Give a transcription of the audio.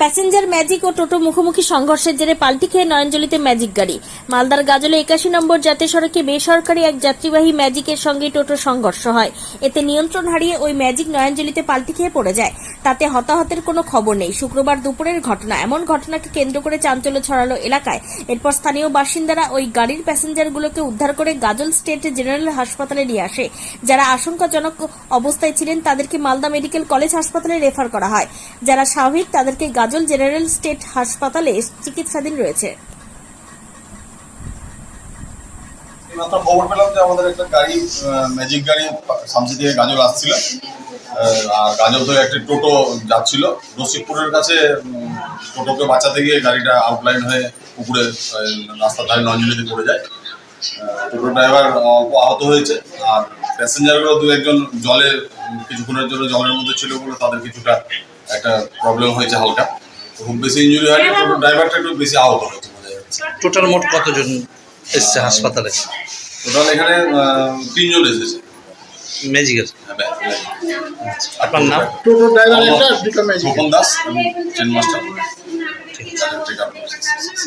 Passenger magic ও টোটো মুখোমুখি সংঘর্ষের জেরে পাল্টি খেয়ে নয়নজলিতে ম্যাজিক গাড়ি। মালদার গাজলে একাশি নম্বর জাতীয় সড়কে বেসরকারি এক যাত্রীবাহী ম্যাজিকের সঙ্গে টোটো সংঘর্ষ হয়। এতে নিয়ন্ত্রণ হারিয়ে ওই ম্যাজিক নয়নজলিতে পাল্টি খেয়ে পড়ে যায়। তাতে হতাহতের কোনো খবর নেই। শুক্রবার দুপুরের ঘটনা, এমন ঘটনাকে কেন্দ্র করে চাঞ্চল্য ছড়ালো এলাকায়। এরপর স্থানীয় বাসিন্দারা ওই গাড়ির প্যাসেঞ্জারগুলোকে উদ্ধার করে গাজল স্টেট জেনারেল হাসপাতালে নিয়ে আসে। যারা আশঙ্কাজনক অবস্থায় ছিলেন, তাদেরকে মালদা মেডিকেল কলেজ হাসপাতালে রেফার করা হয়। যারা স্বাভাবিক, তাদেরকে গাজল জেনারেল স্টেট হাসপাতালে চিকিৎসাধীন রয়েছে। মাত্র খবর পেলাম যে আমাদের একটা গাড়ি ম্যাজিক গাড়ি সামসি থেকে গাজল আসছিল। আর গাজল থেকে একটি টোটো যাচ্ছিল। রসিকপুরের কাছে টোটোকে বাঁচাতে গিয়ে গাড়িটা আউটলাইন হয়ে পুকুরে রাস্তার ধারে নঞ্জলিতে পড়ে যায়। টোটো ড্রাইভার অল্প আহত হয়েছে। আর প্যাসেঞ্জারগুলো দু একজন জলে কিছুক্ষণের জন্য জলের মধ্যে ছিল বলে তাদের কিছুটা একটা প্রবলেম হয়েছে হালকা। তো খুব বেশি ইঞ্জুরি হয়নি টোটো ড্রাইভারটা একটু বেশি আহত হয়েছে বোঝা যাচ্ছে টোটাল মোট কতজন এসছে হাসপাতালে? টোটাল এখানে তিনজন এসেছে। ম্যাজিকের হ্যাঁ। আপনার নাম? টোটো ড্রাইভার একটা দুটো ম্যাজিক দাস চেন মাস্টার ঠিক আছে।